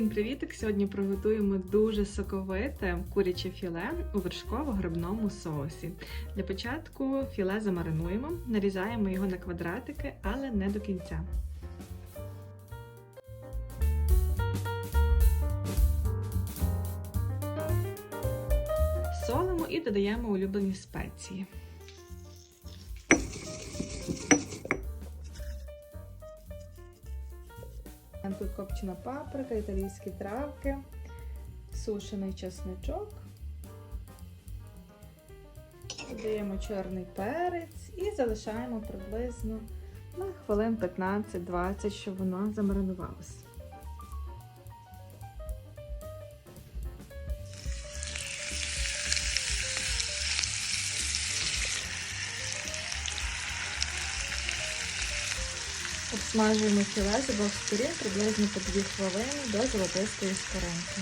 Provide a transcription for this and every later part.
Всім привітик! Сьогодні приготуємо дуже соковите куряче філе у вершково-грибному соусі. Для початку філе замаринуємо, нарізаємо його на квадратики, але не до кінця. Солимо і додаємо улюблені спеції. Тут копчена паприка, італійські травки, сушений чесничок. Додаємо чорний перець і залишаємо приблизно на хвилин 15-20, щоб воно замаринувалося. Обсмажуємо філе з обох приблизно по 2 хвилини до золотистої скоринки.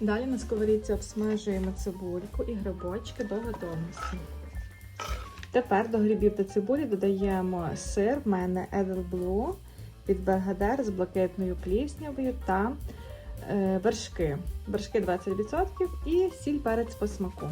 Далі на сковорідці обсмажуємо цибульку і грибочки до готовності. Тепер до грибів та цибулі додаємо сир, в мене Edel Blue від Бергадер з блакитною пліснявою та е, вершки. Вершки 20% і сіль перець по смаку.